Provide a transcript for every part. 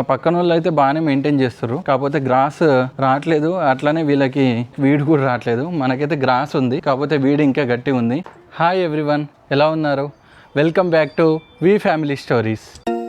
పక్కన వాళ్ళు అయితే బాగానే మెయింటైన్ చేస్తారు. కాకపోతే గ్రాస్ రావట్లేదు. అట్లానే వీళ్ళకి వీడు కూడా రావట్లేదు. మనకైతే గ్రాస్ ఉంది. కాకపోతే వీడు ఇంకా గట్టి ఉంది హాయ్ ఎవ్రీవన్ ఎలా ఉన్నారు? Welcome back to V family stories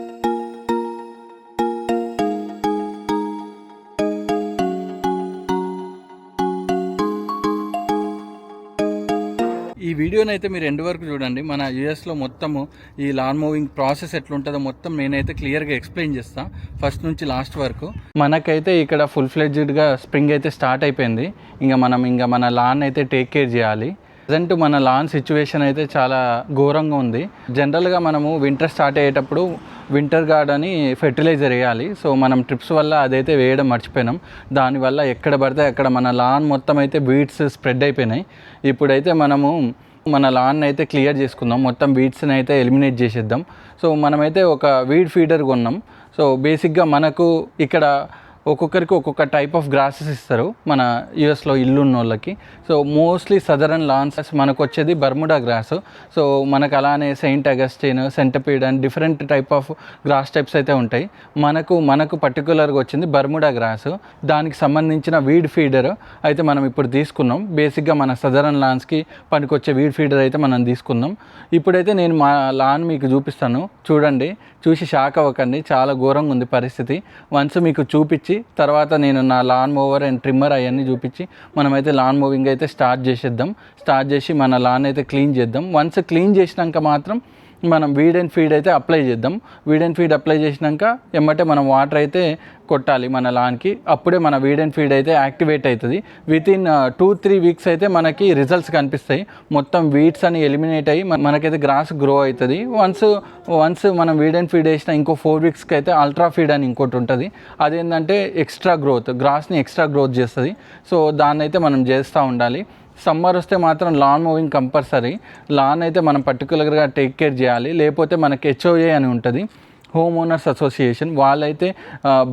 వీడియోని అయితే మీరు ఎండ్ వరకు చూడండి. మన యూఎస్లో మొత్తము ఈ లాన్ మూవింగ్ ప్రాసెస్ ఎట్లుంటుందో మొత్తం నేనైతే క్లియర్గా ఎక్స్ప్లెయిన్ చేస్తాను ఫస్ట్ నుంచి లాస్ట్ వరకు. మనకైతే ఇక్కడ ఫుల్ ఫ్లెడ్జ్డ్గా స్ప్రింగ్ అయితే స్టార్ట్ అయిపోయింది. ఇంకా మనం ఇంకా మన లాన్ అయితే టేక్ కేర్ చేయాలి. ప్రజెంట్ మన లాన్ సిచ్యువేషన్ అయితే చాలా ఘోరంగా ఉంది. జనరల్గా మనము వింటర్ స్టార్ట్ అయ్యేటప్పుడు వింటర్ గార్డ్ అని ఫెర్టిలైజర్ వేయాలి. సో మనం ట్రిప్స్ వల్ల అదైతే వేయడం మర్చిపోయినాం. దానివల్ల ఎక్కడ పడితే అక్కడ మన లాన్ మొత్తం అయితే బీడ్స్ స్ప్రెడ్ అయిపోయినాయి. ఇప్పుడైతే మనము మన లాన్ అయితే క్లియర్ చేసుకుందాం. మొత్తం వీడ్స్ని అయితే ఎలిమినేట్ చేసేద్దాం. సో మనమైతే ఒక వీడ్ ఫీడర్ కొన్నాం. సో బేసిక్గా మనకు ఇక్కడ ఒక్కొక్కరికి ఒక్కొక్క టైప్ ఆఫ్ గ్రాసెస్ ఇస్తారు. మన యూఎస్లో ఇల్లు ఉన్న వాళ్ళకి సో మోస్ట్లీ సదరన్ లాన్స్ మనకు వచ్చేది బర్ముడా గ్రాస్ సో మనకు అలానే Saint Augustine centipede and different type of grass types అయితే ఉంటాయి. మనకు మనకు పర్టికులర్గా వచ్చింది బర్ముడా గ్రాస్ దానికి సంబంధించిన వీడ్ ఫీడర్ అయితే మనం ఇప్పుడు తీసుకున్నాం. బేసిక్గా మన సదరన్ లాన్స్కి పనికొచ్చే వీడ్ ఫీడర్ అయితే మనం తీసుకుందాం ఇప్పుడైతే నేను మా లాన్ మీకు చూపిస్తాను. చూడండి. చూసి షాక్ అవ్వకండి. చాలా ఘోరంగా ఉంది పరిస్థితి. వన్స్ మీకు చూపించి తర్వాత నేను నా లాన్ మూవర్ అండ్ ట్రిమ్మర్ అవన్నీ చూపించి మనమైతే లాన్ మూవింగ్ అయితే స్టార్ట్ చేసేద్దాం. స్టార్ట్ చేసి మన లాన్ అయితే క్లీన్ చేద్దాం. వన్స్ క్లీన్ చేసినాక మాత్రం మనం వీడ్ అండ్ ఫీడ్ అయితే అప్లై చేద్దాం. వీడ్ అండ్ ఫీడ్ అప్లై చేసినాక ఎమ్మటే మనం వాటర్ అయితే కొట్టాలి మన లాన్కి అప్పుడే మన వీడ్ అండ్ ఫీడ్ అయితే యాక్టివేట్ అవుతుంది. Within two three weeks అయితే మనకి రిజల్ట్స్ కనిపిస్తాయి. మొత్తం వీడ్స్ అని ఎలిమినేట్ అయ్యి మనకైతే గ్రాస్ గ్రో అవుతుంది. వన్స్ వన్స్ మనం వీడ్ అండ్ ఫీడ్ వేసిన ఇంకో ఫోర్ వీక్స్కి అయితే అల్ట్రా ఫీడ్ అని ఇంకోటి ఉంటుంది. అదేంటంటే ఎక్స్ట్రా గ్రోత్ గ్రాస్ని ఎక్స్ట్రా గ్రోత్ చేస్తుంది. సో దాన్ని అయితే మనం చేస్తూ ఉండాలి. సమ్మర్ వస్తే మాత్రం లాన్ మూవింగ్ కంపల్సరీ. లాన్ అయితే మనం పర్టికులర్గా టేక్ కేర్ చేయాలి. లేకపోతే మనకి హెచ్ఓఏ అని ఉంటుంది. హోమ్ ఓనర్స్ అసోసియేషన్ వాళ్ళైతే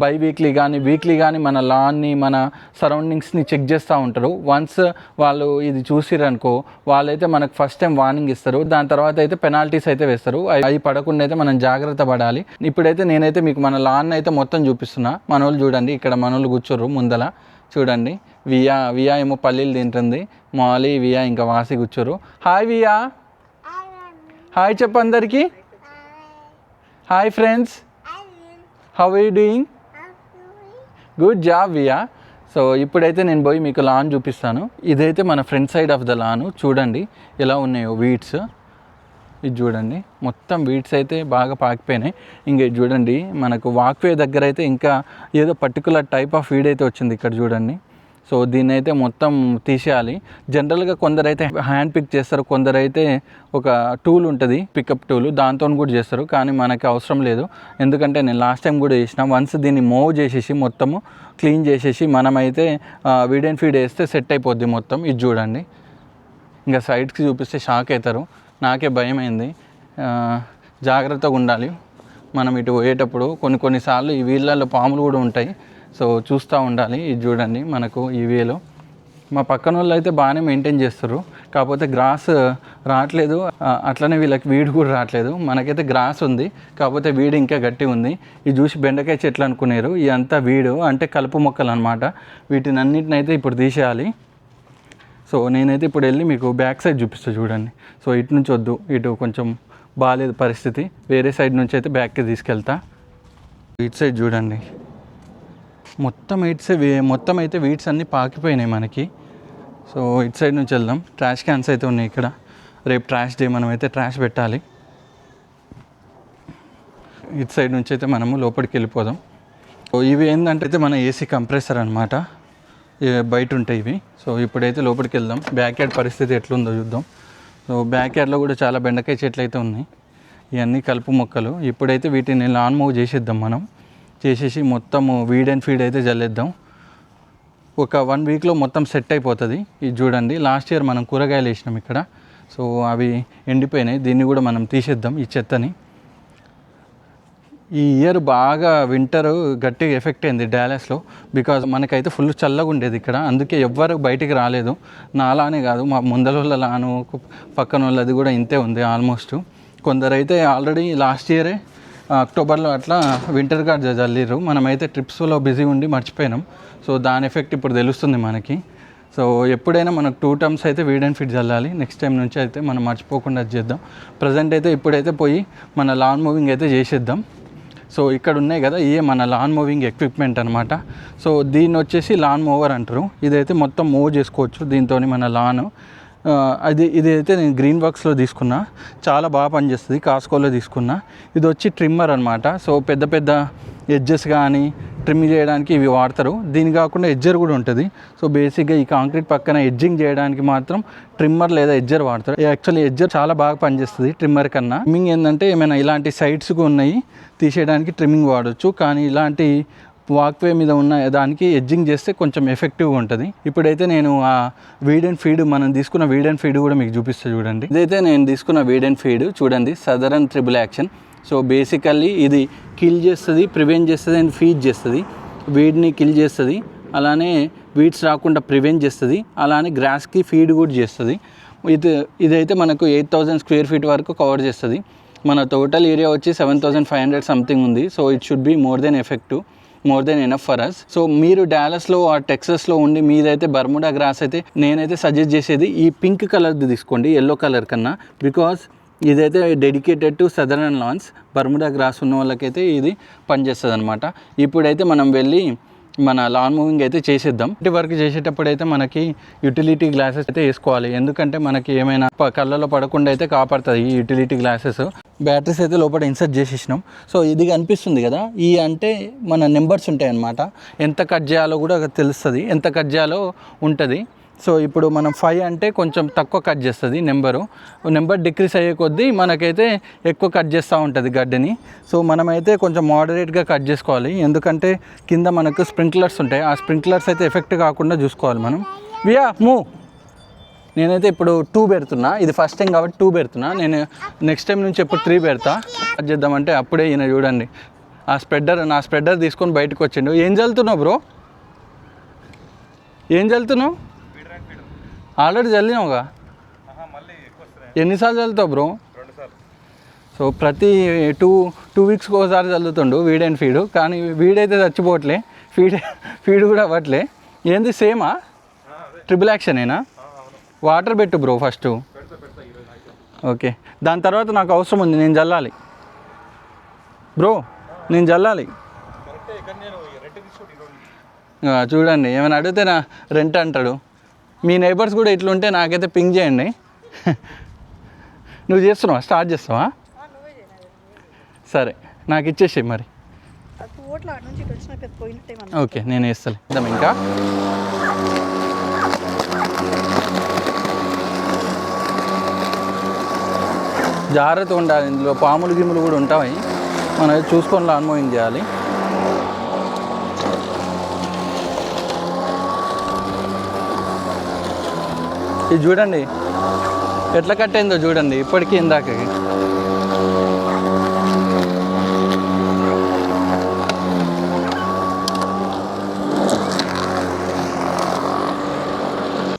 బై వీక్లీ కానీ వీక్లీ కానీ మన లాన్ని మన సరౌండింగ్స్ని చెక్ చేస్తూ ఉంటారు. వన్స్ వాళ్ళు ఇది చూసిరనుకో వాళ్ళైతే మనకు ఫస్ట్ టైం వార్నింగ్ ఇస్తారు. దాని తర్వాత అయితే పెనాల్టీస్ అయితే వేస్తారు. అవి అవి పడకుండా అయితే మనం జాగ్రత్త పడాలి. ఇప్పుడైతే నేనైతే మీకు మన లాన్ అయితే మొత్తం చూపిస్తున్నా. మనోళ్ళు చూడండి. ఇక్కడ మనోళ్ళు కూర్చోరు ముందల. చూడండి. వియా వియా ఏమో పల్లీలు తింటుంది. మాలి వియా ఇంకా వాసి కూర్చోరు. Hi via. హాయ్ చెప్పు అందరికీ. Hi friends. How you doing good job via. So ఇప్పుడైతే నేను పోయి మీకు లాన్ చూపిస్తాను. ఇదైతే మన front side of the lawn. చూడండి ఎలా ఉన్నాయో వీడ్స్. ఇది చూడండి. మొత్తం వీడ్స్ అయితే బాగా పాకిపోయినాయి. ఇంకా ఇది చూడండి. మనకు వాక్వే దగ్గర అయితే ఇంకా ఏదో పర్టికులర్ టైప్ ఆఫ్ వీడ్ అయితే వచ్చింది ఇక్కడ చూడండి. సో దీన్ని అయితే మొత్తం తీసేయాలి. జనరల్గా కొందరైతే హ్యాండ్ పిక్ చేస్తారు. కొందరైతే ఒక టూల్ ఉంటుంది పికప్ టూల్ దాంతో కూడా చేస్తారు. కానీ మనకి అవసరం లేదు. ఎందుకంటే నేను లాస్ట్ టైం కూడా చేసిన వన్స్ దీన్ని మూవ్ చేసేసి మొత్తము క్లీన్ చేసేసి మనమైతే వీడ్ అండ్ ఫీడ్ వేస్తే సెట్ అయిపోద్ది మొత్తం. ఇది చూడండి. ఇంకా సైడ్కి చూపిస్తే షాక్ అవుతారు. నాకే భయం అయింది జాగ్రత్తగా ఉండాలి. మనం ఇటు పోయేటప్పుడు కొన్ని కొన్నిసార్లు ఈ వీళ్ళల్లో పాములు కూడా ఉంటాయి. సో చూస్తూ ఉండాలి ఇది చూడండి మనకు ఈ వేలో మా పక్కన వాళ్ళు అయితే బాగానే మెయింటైన్ చేస్తారు. కాకపోతే గ్రాస్ రావట్లేదు. అట్లనే వీళ్ళకి వీడు కూడా రావట్లేదు. మనకైతే గ్రాస్ ఉంది. కాకపోతే వీడు ఇంకా గట్టి ఉంది. ఇది చూసి బెండకాయ చెట్లు అనుకున్నారు ఇదంతా వీడు అంటే కలుపు మొక్కలు అనమాట వీటిని అన్నిటిని అయితే ఇప్పుడు తీసేయాలి. సో నేనైతే ఇప్పుడు వెళ్ళి మీకు బ్యాక్ సైడ్ చూపిస్తా చూడండి. సో ఇటు నుంచి వద్దు ఇటు కొంచెం బాగాలేదు పరిస్థితి. వేరే సైడ్ నుంచి అయితే బ్యాక్కి తీసుకెళ్తా. ఇటు సైడ్ చూడండి. మొత్తం ఇట్స్ మొత్తం అయితే వీడ్స్ అన్నీ పాకిపోయినాయి మనకి. సో ఇటు సైడ్ నుంచి వెళ్దాం. ట్రాష్ క్యాన్స్ అయితే ఉన్నాయి ఇక్కడ. రేపు ట్రాష్ డే మనం అయితే ట్రాష్ పెట్టాలి. ఇటు సైడ్ నుంచి అయితే మనము లోపలికి వెళ్ళిపోదాం. సో ఇవి ఏంటంటే అయితే మన ఏసీ కంప్రెసర్ అనమాట బయట ఉంటాయి ఇవి. సో ఇప్పుడైతే లోపలికి వెళ్దాం. బ్యాక్ యార్డ్ పరిస్థితి ఎట్లుందో చూద్దాం. సో బ్యాక్ యార్డ్లో కూడా చాలా బెండకాయ చెట్లు అయితే ఉన్నాయి. ఇవన్నీ కలుపు మొక్కలు. ఇప్పుడైతే వీటిని లాన్ మూవ్ చేసేద్దాం మనం. చేసేసి మొత్తము వీడ్ అండ్ ఫీడ్ అయితే జల్లేద్దాం. ఒక వన్ వీక్లో మొత్తం సెట్ అయిపోతుంది. ఇది చూడండి. లాస్ట్ ఇయర్ మనం కూరగాయలు వేసినాం ఇక్కడ. సో అవి ఎండిపోయినాయి. దీన్ని కూడా మనం తీసేద్దాం ఈ చెత్తని. ఈ ఇయర్ బాగా వింటర్ గట్టిగా ఎఫెక్ట్ అయింది డాలస్లో బికాజ్ మనకైతే ఫుల్ చల్లగా ఉండేది ఇక్కడ. అందుకే ఎవ్వరు బయటికి రాలేదు. నాలానే కాదు మా ముందల వాళ్ళ లాను పక్కన వాళ్ళది కూడా ఇంతే ఉంది ఆల్మోస్ట్ కొందరైతే ఆల్రెడీ లాస్ట్ ఇయరే అక్టోబర్లో అట్లా వింటర్ గార్డ్ చల్లిర్రు మనమైతే ట్రిప్స్లో బిజీ ఉండి మర్చిపోయినాం. సో దాని ఎఫెక్ట్ ఇప్పుడు తెలుస్తుంది మనకి. సో ఎప్పుడైనా మనకు టూ టర్మ్స్ అయితే వీడ్ అండ్ ఫిట్ చల్లాలి నెక్స్ట్ టైం నుంచి అయితే మనం మర్చిపోకుండా అది చేద్దాం. ప్రజెంట్ అయితే ఇప్పుడైతే పోయి మన లాన్ మూవింగ్ అయితే చేసేద్దాం. సో ఇక్కడ ఉన్నాయి కదా ఇవే మన లాన్ మూవింగ్ ఎక్విప్మెంట్ అనమాట సో దీన్ని వచ్చేసి లాన్ మూవర్ అంటారు. ఇదైతే మొత్తం మూవ్ చేసుకోవచ్చు దీంతో మన లాన్ అది ఇది అయితే నేను గ్రీన్ వర్క్స్లో తీసుకున్నా. చాలా బాగా పనిచేస్తుంది. కాస్కోలో తీసుకున్నా. ఇది వచ్చి ట్రిమ్మర్ అనమాట సో పెద్ద పెద్ద ఎడ్జెస్ కానీ ట్రిమ్ చేయడానికి ఇవి వాడతారు. దీని కాకుండా ఎడ్జర్ కూడా ఉంటుంది. సో బేసిక్గా ఈ కాంక్రీట్ పక్కన ఎడ్జింగ్ చేయడానికి మాత్రం ట్రిమ్మర్ లేదా ఎడ్జర్ వాడతారు. యాక్చువల్లీ ఎడ్జర్ చాలా బాగా పనిచేస్తుంది ట్రిమ్మర్ కన్నా. ట్రిమ్మింగ్ ఏంటంటే ఏమైనా ఇలాంటి సైడ్స్ ఉన్నాయి. తీసేయడానికి ట్రిమ్మింగ్ వాడచ్చు. కానీ ఇలాంటి వాక్వే మీద ఉన్న దానికి ఎడ్జింగ్ చేస్తే కొంచెం ఎఫెక్టివ్గా ఉంటుంది. ఇప్పుడైతే నేను ఆ వీడ్ అండ్ ఫీడ్ మనం తీసుకున్న వీడ్ అండ్ ఫీడ్ కూడా మీకు చూపిస్తా చూడండి. ఇదైతే నేను తీసుకున్న వీడ్ అండ్ ఫీడ్ చూడండి southern triple action so basically ఇది కిల్ చేస్తుంది ప్రివెంట్ చేస్తుంది అండ్ ఫీడ్ చేస్తుంది. వీడ్ని కిల్ చేస్తుంది. అలానే వీడ్స్ రాకుండా ప్రివెంట్ చేస్తుంది. అలానే గ్రాస్కి ఫీడ్ కూడా చేస్తుంది. ఇది ఇదైతే మనకు ఎయిట్ థౌజండ్ స్క్వేర్ ఫీట్ వరకు కవర్ చేస్తుంది. మన టోటల్ ఏరియా వచ్చి seven thousand five hundred something ఉంది. So it should be more than effective more than enough for us so మీరు డాలస్లో ఆ టెక్సస్లో ఉండి మీదైతే బర్ముడా గ్రాస్ అయితే నేనైతే సజెస్ట్ చేసేది ఈ పింక్ కలర్ది తీసుకోండి ఎల్లో కలర్ కన్నా. బికాస్ ఇదైతే dedicated to southern lawns Bermuda grass ఉన్న వాళ్ళకైతే ఇది పనిచేస్తుంది అనమాట ఇప్పుడైతే మనం వెళ్ళి మన లాన్ మూవింగ్ అయితే చేసేద్దాం. ఇంటి వర్క్ చేసేటప్పుడు అయితే మనకి యూటిలిటీ గ్లాసెస్ అయితే వేసుకోవాలి. ఎందుకంటే మనకి ఏమైనా ప- కళ్ళలో పడకుండా అయితే కాపాడుతుంది ఈ యూటిలిటీ గ్లాసెస్ బ్యాటరీస్ అయితే లోపల ఇన్సర్ట్ చేసేసినాం. సో ఇది కనిపిస్తుంది కదా? ఈ అంటే మన నెంబర్స్ ఉంటాయి అన్నమాట ఎంత కట్ చేయాలో కూడా తెలుస్తుంది. ఎంత కట్ చేయాలో ఉంటుంది. సో ఇప్పుడు మనం ఫైవ్ అంటే కొంచెం తక్కువ కట్ చేస్తుంది నెంబరు నెంబర్ డిక్రీస్ అయ్యే కొద్దీ మనకైతే ఎక్కువ కట్ చేస్తూ ఉంటుంది గడ్డిని. సో మనమైతే కొంచెం మోడరేట్గా కట్ చేసుకోవాలి. ఎందుకంటే కింద మనకు స్ప్రింక్లర్స్ ఉంటాయి. ఆ స్ప్రింక్లర్స్ అయితే ఎఫెక్ట్ కాకుండా చూసుకోవాలి మనం. వియా మూవ్ నేనైతే ఇప్పుడు టూ పెడుతున్నా. ఇది ఫస్ట్ టైం కాబట్టి టూ పెడుతున్నా. నేను నెక్స్ట్ టైం నుంచి ఎప్పుడు త్రీ పెడతా. కట్ చేద్దామంటే అప్పుడే ఈయన చూడండి. ఆ స్ప్రెడ్డర్ నా స్ప్రెడ్డర్ తీసుకొని బయటకు వచ్చిండు. ఏం చల్లుతున్నావు బ్రో ఏం చల్లుతున్నావు? ఆల్రెడీ చల్లినావుగా? ఎన్నిసార్లు చల్లుతావు బ్రో? సో ప్రతి టూ టూ వీక్స్కి ఒకసారి చల్లుతుండు వీడ్ అండ్ ఫీడ్. కానీ వీడైతే చచ్చిపోవట్లే. ఫీడ్ ఫీడ్ కూడా అవ్వట్లే. ఏంది సేమా? ట్రిపుల్ యాక్షనేనా? వాటర్ పెట్టు బ్రో ఫస్ట్. ఓకే. దాని తర్వాత నాకు అవసరం ఉంది నేను చల్లాలి. బ్రో నేను చల్లాలి. చూడండి. ఏమైనా అడిగితే నా రెంట్ అంటాడు. మీ నైబర్స్ కూడా ఇట్లుంటే నాకైతే పింక్ చేయండి. నువ్వు చేస్తున్నావా? స్టార్ట్ చేస్తావా? సరే నాకు ఇచ్చేసి మరి. ఓకే నేను వేస్తాను ఇద్దాం ఇంకా. జాగ్రత్త ఉండాలి ఇందులో. పాములు గిములు కూడా ఉంటాయి. మనం చూసుకొని మూవింగ్ చేయాలి. ఇది చూడండి. ఎట్లా కట్టయిందో చూడండి ఇప్పటికీ ఇందాకకి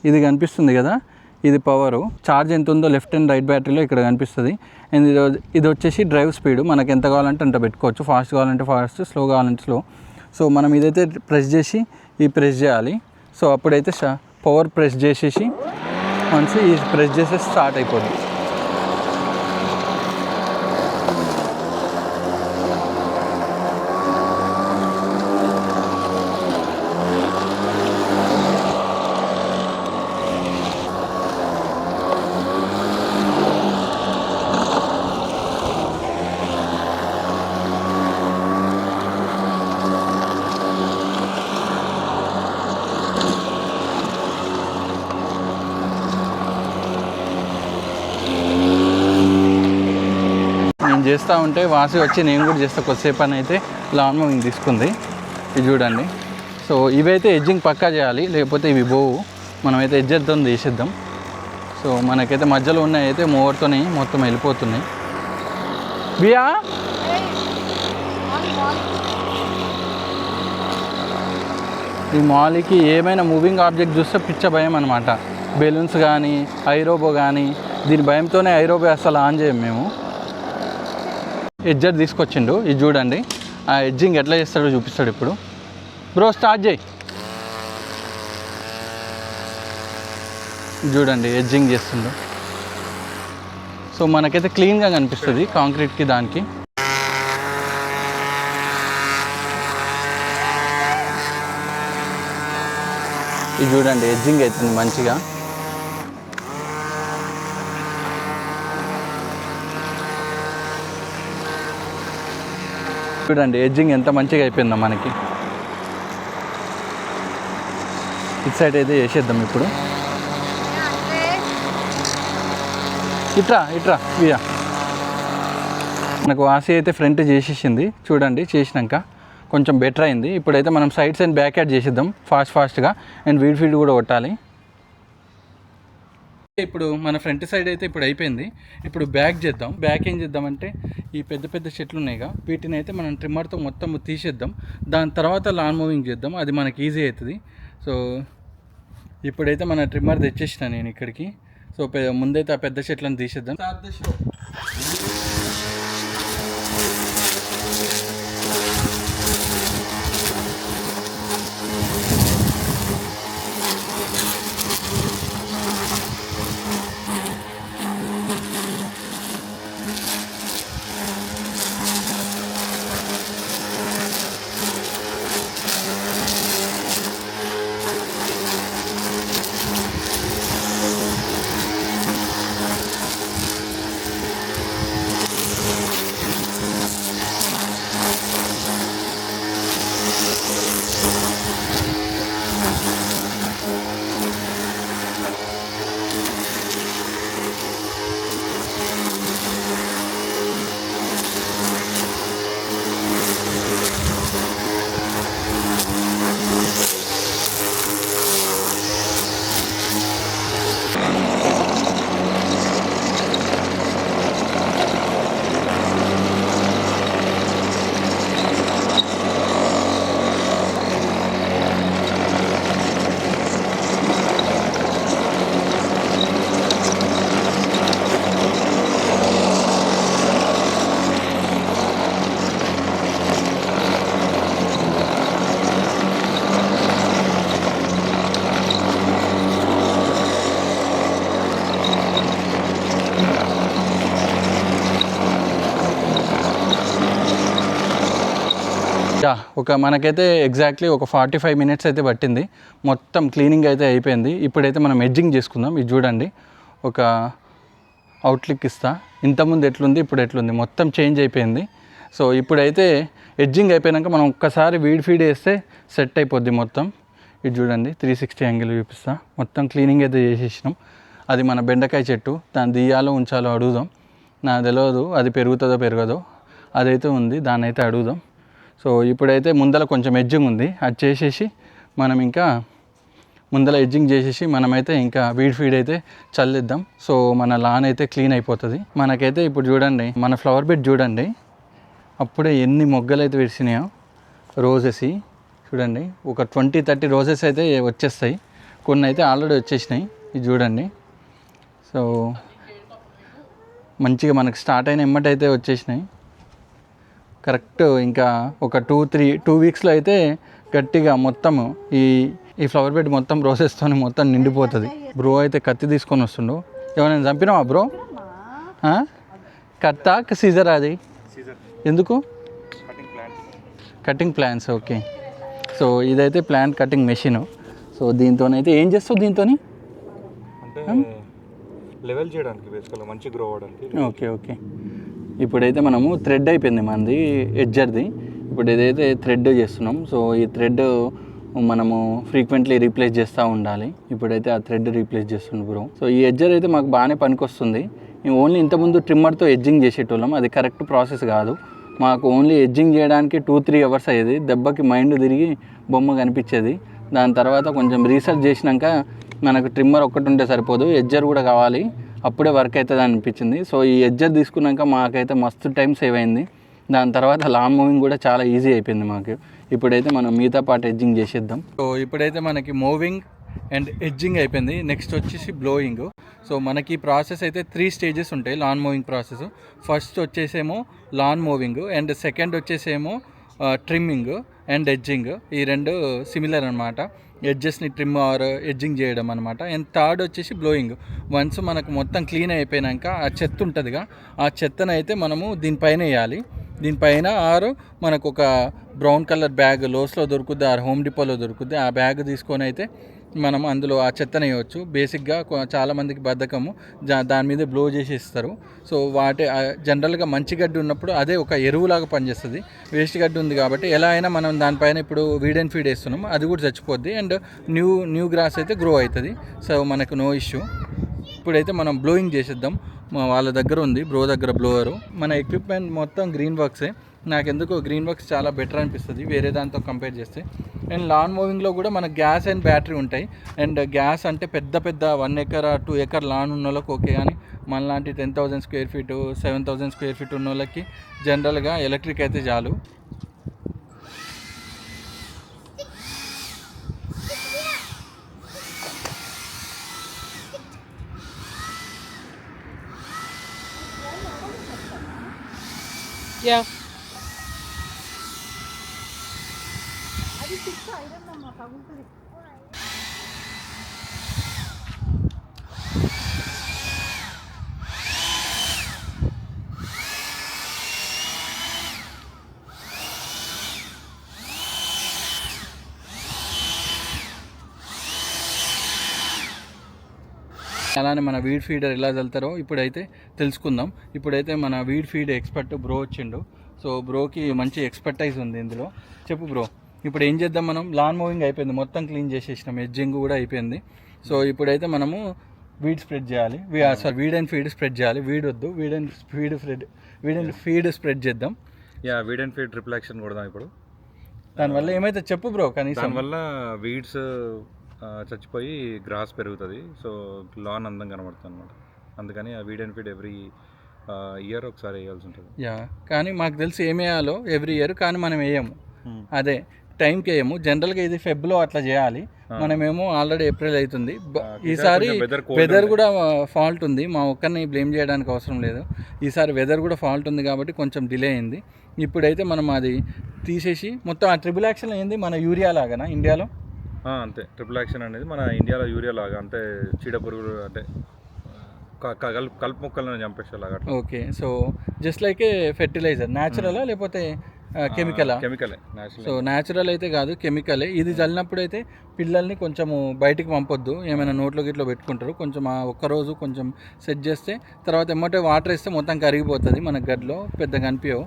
ఇది కనిపిస్తుంది కదా? ఇది పవరు ఛార్జ్ ఎంత ఉందో లెఫ్ట్ అండ్ రైట్ బ్యాటరీలో ఇక్కడ కనిపిస్తుంది. అండ్ ఇది ఇది వచ్చేసి డ్రైవ్ స్పీడ్ మనకి ఎంత కావాలంటే అంత పెట్టుకోవచ్చు. ఫాస్ట్ కావాలంటే ఫాస్ట్ స్లో కావాలంటే స్లో సో మనం ఇదైతే ప్రెస్ చేసి ఈ ప్రెస్ చేయాలి. సో అప్పుడైతే పవర్ ప్రెస్ చేసేసి మంచి ఈ ప్రెస్ చేస్తే స్టార్ట్ అయిపోద్ది చేస్తూ ఉంటే వాసి వచ్చి నేను కూడా చేస్తా కొద్దిసేపు అని అయితే లాన్ మూవింగ్ తీసుకుంది. ఇది చూడండి. సో ఇవైతే ఎడ్జింగ్ పక్కా చేయాలి లేకపోతే ఇవి బోవు మనమైతే ఎడ్జెద్దాం తీసేద్దాం. సో మనకైతే మధ్యలో ఉన్నాయి అయితే మూవర్తోనే మొత్తం వెళ్ళిపోతున్నాయి. బియా? ఈ మాలికి ఏమైనా మూవింగ్ ఆబ్జెక్ట్ చూస్తే పిచ్చ భయం అనమాట బెలూన్స్ కానీ ఐరోబో కానీ దీని భయంతోనే ఐరోబో అసలు ఆన్ చేయం మేము. ఎడ్జర్ తీసుకొచ్చిండు. ఇది చూడండి. ఆ ఎడ్జింగ్ ఎట్లా చేస్తాడో చూపిస్తాడు ఇప్పుడు. బ్రో స్టార్ట్ చేయి. చూడండి ఎడ్జింగ్ చేస్తుండు. సో మనకైతే క్లీన్గా కనిపిస్తుంది కాంక్రీట్కి దానికి. ఇది చూడండి ఎడ్జింగ్ అవుతుంది మంచిగా. చూడండి ఎడ్జింగ్ ఎంత మంచిగా అయిపోయిందో మనకి. ఇటు సైడ్ అయితే వేసేద్దాం ఇప్పుడు. ఇట్రా ఇట్రా ఇయా మనకు ఆసీ అయితే ఫ్రంట్ చేసేసింది. చూడండి చేసినాక కొంచెం బెటర్ అయింది. ఇప్పుడైతే మనం సైడ్స్ అండ్ బ్యాక్ యాడ్ చేసేద్దాం ఫాస్ట్ ఫాస్ట్గా అండ్ వీడ్ ఫీల్డ్ కూడా కొట్టాలి. ఇప్పుడు మన ఫ్రంట్ సైడ్ అయితే ఇప్పుడు అయిపోయింది. ఇప్పుడు బ్యాక్ చేద్దాం. బ్యాక్ ఏం చేద్దామంటే ఈ పెద్ద పెద్ద చెట్లు ఉన్నాయిగా వీటిని అయితే మనం ట్రిమ్మర్తో మొత్తం తీసేద్దాం. దాని తర్వాత లాన్ మూవింగ్ చేద్దాం. అది మనకి ఈజీ అవుతుంది. సో ఇప్పుడైతే మన ట్రిమ్మర్ తెచ్చేసిన నేను ఇక్కడికి. సో ముందైతే ఆ పెద్ద చెట్లను తీసేద్దాం యా ఒక మనకైతే ఎగ్జాక్ట్లీ ఒక ఫార్టీ ఫైవ్ మినిట్స్ అయితే పట్టింది. మొత్తం క్లీనింగ్ అయితే అయిపోయింది. ఇప్పుడైతే మనం ఎడ్జింగ్ చేసుకుందాం. ఇది చూడండి. ఒక అవుట్లుక్ ఇస్తా. ఇంతకుముందు ఎట్లుంది ఇప్పుడు ఎట్లుంది? మొత్తం చేంజ్ అయిపోయింది. సో ఇప్పుడైతే ఎడ్జింగ్ అయిపోయాక మనం ఒక్కసారి వీడ్ ఫీడ్ వేస్తే సెట్ అయిపోద్ది మొత్తం. ఇది చూడండి. త్రీ సిక్స్టీ యాంగిల్ చూపిస్తా. మొత్తం క్లీనింగ్ అయితే చేసేసినాం. అది మన బెండకాయ చెట్టు. దాన్ని తీయాలో ఉంచాలో అడుగుదాం. నాకు తెలియదు అది పెరుగుతుందో పెరగదో. అదైతే ఉంది. దాన్ని అయితే అడుగుదాం. సో ఇప్పుడైతే ముందర కొంచెం ఎడ్జింగ్ ఉంది. అది చేసేసి మనం ఇంకా ముందర ఎడ్జింగ్ చేసేసి మనమైతే ఇంకా వీడ్ ఫీడ్ అయితే చల్లిద్దాం. సో మన లాన్ అయితే క్లీన్ అయిపోతుంది. మనకైతే ఇప్పుడు చూడండి మన ఫ్లవర్ బెడ్ చూడండి. అప్పుడే ఎన్ని మొగ్గలు అయితే విడిచినాయో రోజెస్ చూడండి ఒక ట్వంటీ థర్టీ రోజెస్ అయితే వచ్చేస్తాయి. కొన్ని అయితే ఆల్రెడీ వచ్చేసినాయి. ఇది చూడండి. సో మంచిగా మనకు స్టార్ట్ అయిన ఎమ్మటైతే వచ్చేసినాయి. కరెక్ట్. ఇంకా ఒక టూ త్రీ టూ వీక్స్లో అయితే గట్టిగా మొత్తం ఈ ఈ ఫ్లవర్ బెడ్ మొత్తం రోసెస్తో మొత్తం నిండిపోతుంది. బ్రో అయితే కత్తి తీసుకొని వస్తుండు. ఏమైనా చంపినావా బ్రో? కత్తా? సీజర్ అది? ఎందుకు? కటింగ్ ప్లాన్స్ ఓకే సో ఇదైతే ప్లాంట్ కటింగ్ మెషిన్ సో దీంతోనైతే ఏం చేస్తావు దీంతో లెవెల్ చేయడానికి బేసికల్గా మంచి గ్రో అవ్వడానికి. ఓకే ఓకే ఇప్పుడైతే మనము థ్రెడ్ అయిపోయింది మనది ఎడ్జర్ది ఇప్పుడు ఏదైతే థ్రెడ్ చేస్తున్నాం సో ఈ థ్రెడ్ మనము ఫ్రీక్వెంట్లీ రీప్లేస్ చేస్తూ ఉండాలి. ఇప్పుడైతే ఆ థ్రెడ్ రీప్లేస్ చేస్తుంది బ్రో సో ఈ ఎడ్జర్ అయితే మాకు బాగానే పనికొస్తుంది. మేము ఓన్లీ ఇంతకుముందు ట్రిమ్మర్తో ఎడ్జింగ్ చేసేటోళ్ళం. అది కరెక్ట్ ప్రాసెస్ కాదు. మాకు ఓన్లీ ఎడ్జింగ్ చేయడానికి టూ త్రీ అవర్స్ అయ్యేది. దెబ్బకి మైండ్ తిరిగి బొమ్మ కనిపించేది. దాని తర్వాత కొంచెం రీసెర్చ్ చేసినాక మనకు ట్రిమ్మర్ ఒక్కటి ఉంటే సరిపోదు. ఎడ్జర్ కూడా కావాలి. అప్పుడే వర్క్ అవుతుంది అనిపించింది. సో ఈ ఎడ్జర్ తీసుకున్నాక మాకైతే మస్తు టైం సేవ్ అయింది. దాని తర్వాత లాంగ్ మూవింగ్ కూడా చాలా ఈజీ అయిపోయింది మాకు. ఇప్పుడైతే మనం మిగతా పాటు ఎడ్జింగ్ చేసేద్దాం. సో ఇప్పుడైతే మనకి మూవింగ్ అండ్ ఎడ్జింగ్ అయిపోయింది. నెక్స్ట్ వచ్చేసి బ్లోయింగ్ సో మనకి ప్రాసెస్ అయితే త్రీ స్టేజెస్ ఉంటాయి లాన్ మూవింగ్ ప్రాసెస్ ఫస్ట్ వచ్చేసేమో లాన్ మూవింగ్ అండ్ సెకండ్ వచ్చేసేమో ట్రిమ్మింగ్ అండ్ ఎడ్జింగ్ ఈ రెండు సిమిలర్ అనమాట ఎడ్జెస్ని ట్రిమ్ ఆర్ ఎడ్జింగ్ చేయడం అనమాట అండ్ థర్డ్ వచ్చేసి బ్లోయింగ్. వన్స్ మనకు మొత్తం క్లీన్ అయిపోయినాక ఆ చెత్త ఉంటుందిగా ఆ చెత్తను అయితే మనము దీనిపైన వేయాలి. దీనిపైన ఆరు మనకు ఒక బ్రౌన్ కలర్ బ్యాగ్ లోస్లో దొరుకుద్ది ఆరు హోమ్ డిపోలో దొరుకుద్ది. ఆ బ్యాగ్ తీసుకొని అయితే మనం అందులో ఆ చెత్తను వేయవచ్చు. బేసిక్గా చాలామందికి బద్ధకము. జా- దాని మీద బ్లో చేసి ఇస్తారు సో వాటి జనరల్గా మంచి గడ్డి ఉన్నప్పుడు అదే ఒక ఎరువులాగా పనిచేస్తుంది. వేస్ట్ గడ్డి ఉంది కాబట్టి ఎలా అయినా మనం దానిపైన ఇప్పుడు వీడ్ అండ్ ఫీడ్ వేస్తున్నాం. అది కూడా చచ్చిపోద్ది. అండ్ న్యూ న్యూ గ్రాస్ అయితే గ్రో అవుతుంది. సో మనకు నో ఇష్యూ ఇప్పుడైతే మనం బ్లోయింగ్ చేసేద్దాం. వాళ్ళ దగ్గర ఉంది బ్రో దగ్గర బ్లోవరు మన ఎక్విప్మెంట్ మొత్తం గ్రీన్ వర్క్సే నాకెందుకు గ్రీన్ వర్క్స్ చాలా బెటర్ అనిపిస్తుంది వేరే దాంతో కంపేర్ చేస్తే. అండ్ లాన్ మూవింగ్లో కూడా మనకు గ్యాస్ అండ్ బ్యాటరీ ఉంటాయి. అండ్ గ్యాస్ అంటే పెద్ద పెద్ద one acre two acre lawn ఉన్న వాళ్ళకి ఓకే కానీ మనలాంటి ten thousand square feet seven thousand square feet ఉన్న వాళ్ళకి జనరల్గా ఎలక్ట్రిక్ అయితే చాలు. Yeah. అలానే మన వీడ్ ఫీడర్ ఎలా చల్లుతారో ఇప్పుడైతే తెలుసుకుందాం. ఇప్పుడైతే మన వీడ్ ఫీడ్ ఎక్స్పర్ట్ బ్రో వచ్చిండు. సో బ్రోకి మంచి ఎక్స్పర్టైజ్ ఉంది ఇందులో. చెప్పు బ్రో. ఇప్పుడు ఏం చేద్దాం మనం? లాన్ మూవింగ్ అయిపోయింది. మొత్తం క్లీన్ చేసేసినాం. ఎడ్జింగ్ కూడా అయిపోయింది. సో ఇప్పుడైతే మనము వీడ్ స్ప్రెడ్ చేయాలి. Sorry weed and feed spread చేయాలి. వీడ్ వద్దు. Weed and feed spread weed and feed spread చేద్దాం. Yeah weed and feed triple action కొడదాం ఇప్పుడు. దానివల్ల ఏమైతే చెప్పు బ్రో కనీసం. దానివల్ల వీడ్స్ చచ్చిపోయి గ్రాస్ పెరుగుతుంది. సో లాన్ అందం కనబడుతుంది అనమాట అందుకని ఆ weed and feed every year ఒకసారి వేయాల్సి ఉంటుంది. యా కానీ మాకు తెలిసి ఏం వేయాలో? ఎవ్రీ ఇయర్ కానీ మనం వేయము. అదే. టైంకి వేయము జనరల్గా ఇది ఫెబ్లో అట్లా చేయాలి. మనమేమో ఆల్రెడీ ఏప్రిల్ అవుతుంది. ఈసారి వెదర్. కూడా ఫాల్ట్ ఉంది. మా ఒక్కరిని బ్లేమ్ చేయడానికి అవసరం లేదు. ఈసారి వెదర్ కూడా ఫాల్ట్ ఉంది కాబట్టి కొంచెం డిలే అయింది. ఇప్పుడైతే మనం అది తీసేసి మొత్తం ఆ ట్రిపుల్ యాక్షన్ ఏంది? మన యూరియా లాగానా? ఇండియాలో? అంతే. ట్రిపుల్ యాక్షన్ అనేది మన ఇండియాలో యూరియా లాగా అంటే చీడ పురుగులు అంటే కలుపు కలుపు మొక్కలను చంపేసేలాగా okay. So just like a fertiliser న్యాచురలా లేకపోతే కెమికలా కెమికలే సో న్యాచురల్ అయితే కాదు కెమికలే ఇది చల్లినప్పుడు అయితే పిల్లల్ని కొంచెము బయటికి పంపొద్దు. ఏమైనా నోట్లో గిట్లో పెట్టుకుంటారు. కొంచెం ఆ ఒక్కరోజు కొంచెం సెట్ చేస్తే తర్వాత ఎమ్మటే వాటర్ వేస్తే మొత్తం కరిగిపోతుంది మన గడ్లో. పెద్దగా అనిపించవు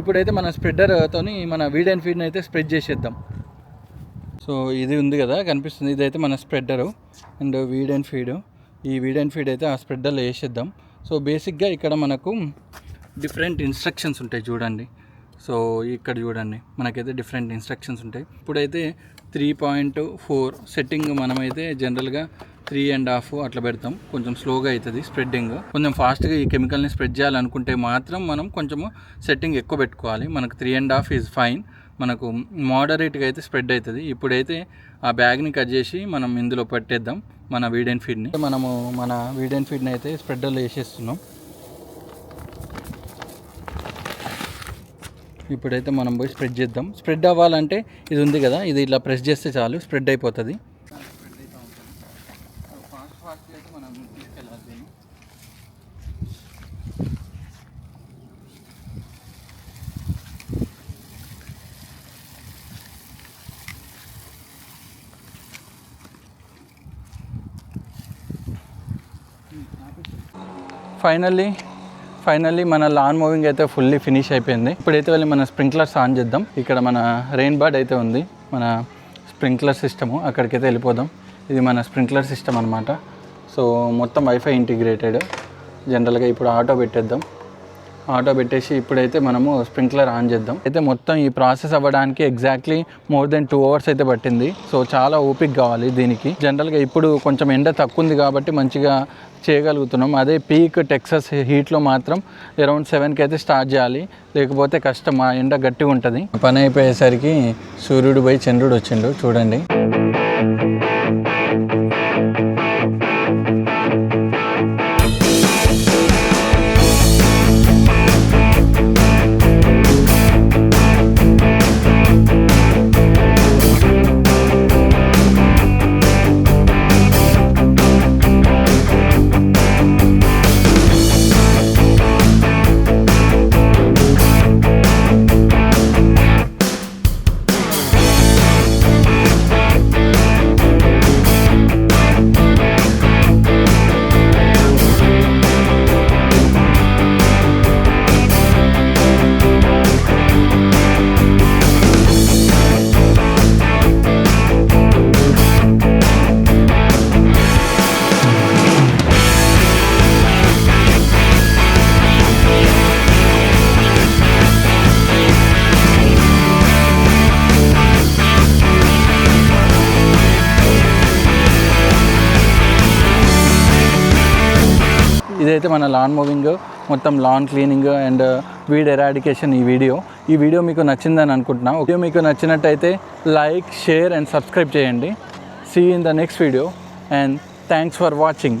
ఇప్పుడైతే మన స్ప్రెడ్డర్తోని మన వీడ్ అండ్ ఫీడ్ని అయితే స్ప్రెడ్ చేసేద్దాం. సో ఇది ఉంది కదా కనిపిస్తుంది. ఇదైతే మన spreader and weed and feed ఈ వీడ్ అండ్ ఫీడ్ అయితే ఆ స్ప్రెడ్డర్లో వేసేద్దాం. సో బేసిక్గా ఇక్కడ మనకు డిఫరెంట్ ఇన్స్ట్రక్షన్స్ ఉంటాయి చూడండి. సో ఇక్కడ చూడండి మనకైతే డిఫరెంట్ ఇన్స్ట్రక్షన్స్ ఉంటాయి. ఇప్పుడైతే త్రీ పాయింట్ ఫోర్ సెట్టింగ్ మనమైతే జనరల్గా త్రీ అండ్ హాఫ్ అట్లా పెడతాం. కొంచెం స్లోగా అవుతుంది స్ప్రెడ్డింగ్ కొంచెం ఫాస్ట్గా ఈ కెమికల్ని స్ప్రెడ్ చేయాలనుకుంటే మాత్రం మనం కొంచెము సెట్టింగ్ ఎక్కువ పెట్టుకోవాలి. మనకు three and half is fine మనకు మోడరేట్గా అయితే స్ప్రెడ్ అవుతుంది. ఇప్పుడైతే ఆ బ్యాగ్ని కట్ చేసి మనం ఇందులో పెట్టేద్దాం మన వీడ్ అండ్ ఫీడ్ని మనము మన వీడ్ అండ్ ఫీడ్ని అయితే స్ప్రెడ్డర్లో వేసేస్తున్నాం. ఇప్పుడైతే మనం పోయి స్ప్రెడ్ చేద్దాం. స్ప్రెడ్ అవ్వాలంటే ఇది ఉంది కదా ఇది ఇట్లా ప్రెస్ చేస్తే చాలు స్ప్రెడ్ అయిపోతుంది. ఫైనల్లీ ఫైనల్లీ మన లాన్ మూవింగ్ అయితే ఫుల్లీ ఫినిష్ అయిపోయింది. ఇప్పుడైతే వెళ్ళి మన స్ప్రింక్లర్స్ ఆన్ చేద్దాం. ఇక్కడ మన రెయిన్ బర్డ్ అయితే ఉంది. మన స్ప్రింక్లర్ సిస్టము అక్కడికైతే వెళ్ళిపోదాం. ఇది మన స్ప్రింక్లర్ సిస్టమ్ అనమాట సో మొత్తం వైఫై ఇంటిగ్రేటెడ్ జనరల్గా ఇప్పుడు ఆటో పెట్టేద్దాం. ఆటో పెట్టేసి ఇప్పుడైతే మనము స్ప్రింక్లర్ ఆన్ చేద్దాం. అయితే మొత్తం ఈ ప్రాసెస్ అవ్వడానికి exactly more than two hours అయితే పట్టింది. సో చాలా ఓపిక కావాలి దీనికి. జనరల్గా ఇప్పుడు కొంచెం ఎండ తక్కువ ఉంది కాబట్టి మంచిగా చేయగలుగుతున్నాం. అదే పీక్ టెక్సస్ హీట్లో మాత్రం అరౌండ్ సెవెన్కి అయితే స్టార్ట్ చేయాలి. లేకపోతే కష్టం ఆ ఎండ గట్టిగా ఉంటుంది. పని అయిపోయేసరికి సూర్యుడు పోయి చంద్రుడు వచ్చిండు. చూడండి. మన లాన్ మూవింగ్ మొత్తం lawn cleaning and weed eradication ఈ వీడియో ఈ వీడియో మీకు నచ్చిందని అనుకుంటున్నా. వీడియో మీకు నచ్చినట్టయితే లైక్ షేర్ అండ్ సబ్స్క్రైబ్ చేయండి. See in the next video and thanks for watching